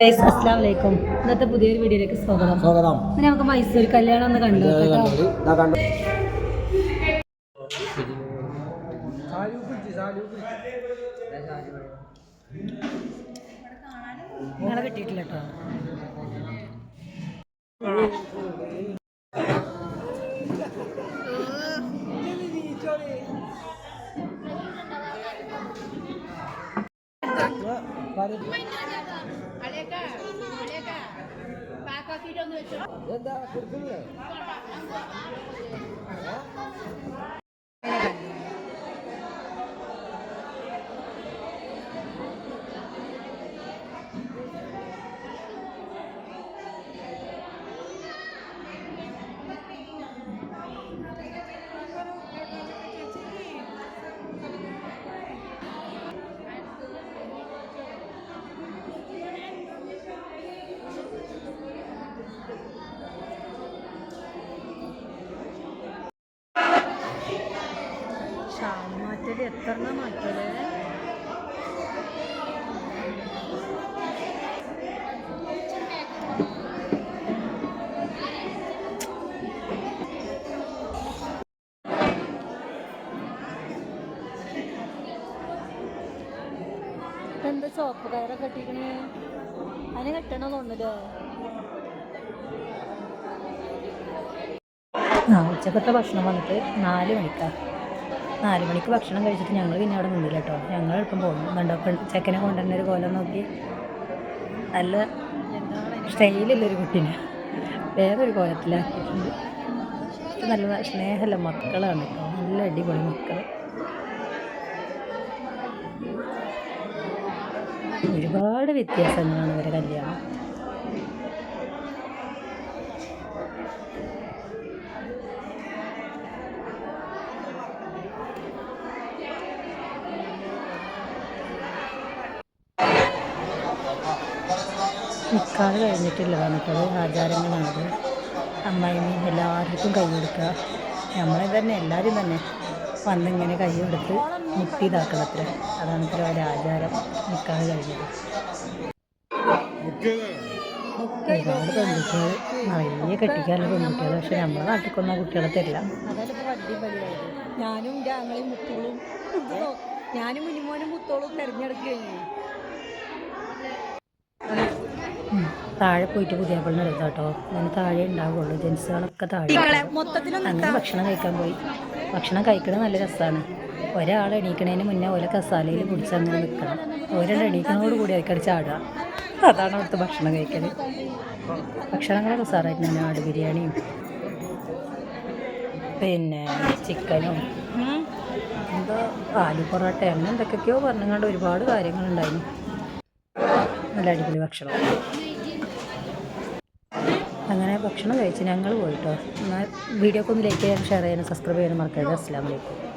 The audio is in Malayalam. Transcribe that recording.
അസ്സാം വലൈക്കും ഇന്നത്തെ പുതിയൊരു വീഡിയോയിലേക്ക് സ്വാഗതം. സ്വാഗതം. പിന്നെ നമുക്ക് മൈസൂർ കല്യാണം ഒന്ന് കണ്ടു. നിങ്ങളെ കിട്ടിയിട്ടില്ല കേട്ടോ. എന്താ കൊടുക്കുന്നില്ലേ? എത്ര മാറ്റല്ലേ എന്താ ചോപ്പ് കയറൊക്കെ കെട്ടിക്കണേ? അതിന് കെട്ടണ തോന്നില്ലേ ആ ഉച്ചക്കത്തെ ഭക്ഷണം വന്നിട്ട് നാല് മണിക്കാണ് നാല് മണിക്ക് ഭക്ഷണം കഴിച്ചിട്ട് ഞങ്ങൾ പിന്നെ അവിടെ നിന്നില്ല കേട്ടോ. ഞങ്ങൾ എളുപ്പം പോകുന്നു. കണ്ടപ്പോൾ ചെക്കനെ കൊണ്ടുവരുന്ന ഒരു കോലം നോക്കി. നല്ല സ്റ്റൈലുള്ളൊരു കുട്ടീനെ. വേറൊരു കോലത്തിലാക്കിയിട്ടുണ്ട് നല്ല സ്നേഹമല്ല മക്കളാണ് കേട്ടോ. നല്ല അടിപൊളി മക്കൾ ഒരുപാട് വ്യത്യാസങ്ങളാണ് ഇവരെ കല്യാണം. നിൽക്കാതെ കഴിഞ്ഞിട്ടില്ല വന്നിട്ടത് ആചാരങ്ങളാണത്. അമ്മായിമ്മയും എല്ലാവർക്കും കൈ കൊടുക്കുക. നമ്മളെ തന്നെ എല്ലാവരും തന്നെ വന്നിങ്ങനെ കൈ കൊടുത്ത് മുട്ടി ഇതാക്കണം അത്ര അതാണ് ഇത്ര ഒരു ആചാരം. നിൽക്കാറ് കഴിഞ്ഞത്. ഒരുപാട് പെൺകുട്ടികൾ നിറയെ കെട്ടിക്കാനുള്ള പെൺകുട്ടികൾ പക്ഷെ നമ്മളെ നാട്ടിൽ കൊന്ന കുട്ടികളെ തരില്ല. ഞാനും ഞാനും മുത്തോളും ഞാനും മുനിമോനും മുത്തോളും തിരഞ്ഞെടുക്കുകയാണ് താഴെ പോയിട്ട് പുതിയ പള്ളി എടുക്കാം കേട്ടോ. അങ്ങനെ താഴെ ഉണ്ടാവുള്ളൂ. ജെൻസുകളൊക്കെ താഴെ അങ്ങനെ ഭക്ഷണം കഴിക്കാൻ പോയി. ഭക്ഷണം കഴിക്കണത് നല്ല രസമാണ് ഒരാൾ എണീക്കണതിന് മുന്നേ ഓരോ കസാലയിൽ പിടിച്ച് അങ്ങനെ നിൽക്കണം ഓരോ എണീക്കണോട് കൂടി അതിക്കടി ചാടുക. അതാണ് അവിടുത്തെ ഭക്ഷണം കഴിക്കൽ ഭക്ഷണങ്ങളൊക്കെ സാറായിട്ട് തന്നെ ആട് ബിരിയാണിയും പിന്നെ ചിക്കനും എന്താ ആലു പൊറോട്ട അങ്ങനെ എന്തൊക്കെയൊക്കെയോ പറഞ്ഞുകൊണ്ട് ഒരുപാട് കാര്യങ്ങളുണ്ടായിരുന്നു. നല്ല അടിപൊളി ഭക്ഷണം. അങ്ങനെ ഭക്ഷണം കഴിച്ച് ഞങ്ങൾ പോയിട്ടോ. എന്നാൽ വീഡിയോക്കൊന്ന് ലൈക്ക് ചെയ്യാനും ഷെയർ ചെയ്യാനും സബ്സ്ക്രൈബ് ചെയ്യാനും മറക്കരുത്. അസ്സാം വലൈക്കും